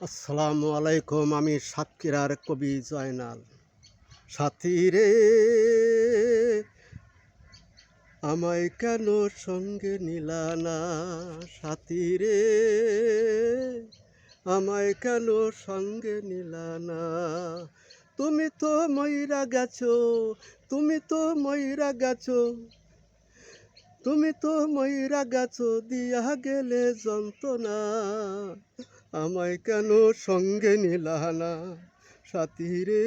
আসসালামু আলাইকুম, আমি সাতক্ষীরার কবি জয়নাল। সাথী রে, আমায় কেন সঙ্গে নিলা না? সাথী রে, আমায় কেন সঙ্গে নিলা না? তুমি তো ময়রা গেছো, তুমি তো ময়রা গেছো। তুমি তো ময়রা গাছ দিয়া গেলে যন্ত্রণা। আমায় কেন সঙ্গে নিলা না সাথী রে?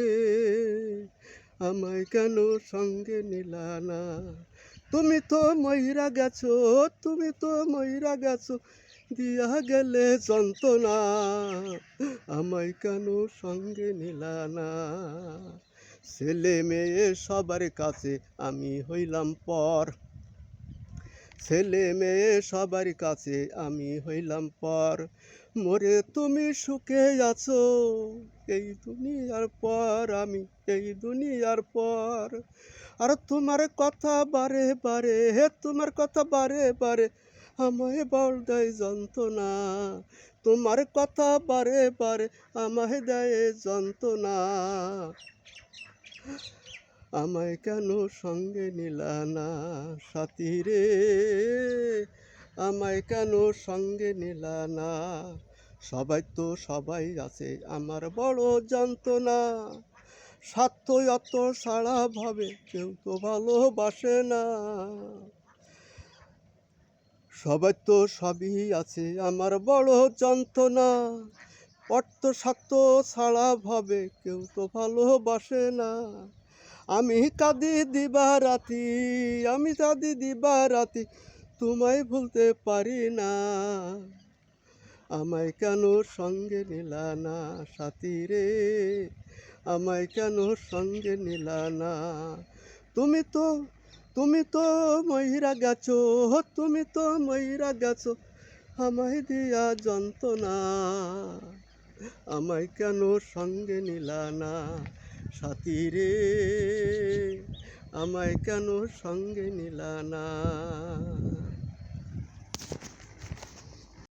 আমায় কেন সঙ্গে নিলা না? তুমি তো ময়রা গেছো, তুমি তো ময়রা গেছো দিয়া গেলে যন্ত্রণা। আমায় কেন সঙ্গে নিলা না? ছেলে মেয়ে সবার কাছে আমি হইলাম পর। ছেলে মেয়ে সবার কাছে আমি হইলাম পর। মোরে তুমি সুখে আছো, এই দুনিয়ার পর আমি, এই দুনিয়ার পর। আর তোমার কথা বারে বারে, হে তোমার কথা বারে বারে, আমায় বল দেয় যন্ত্রণা। তোমার কথা বারে বারে, আমায় দেয় যন্ত্রণা। আমায় কেন সঙ্গে নিলা না সাথী রে? আমায় কেন সঙ্গে নিলা না? সবাই তো সবাই আছে আমার বড় যন্ত্রণা। স্বার্থ অত সারা ভাবে, কেউ তো ভালোবাসে না। সবাই তো সবই আছে আমার বড় যন্ত্রণা। অর্থ স্বার্থ ছাড়া ভাবে, কেউ তো ভালোবাসে না। আমি কাঁদি দিবা রাতি, আমি কাঁদি দিবা রাতি, তোমায় ভুলতে পারি না। আমায় কেন সঙ্গে নিলা না সাথী রে? আমায় কেন সঙ্গে নিলা না? তুমি তো তুমি তো ময়রা গেছো, তুমি তো ময়রা গেছো, আমায় দিয়া যন্ত্রণা। আমায় কেন সঙ্গে নিলা না? সাথী রে আমায় কেন সঙ্গে নিলা না?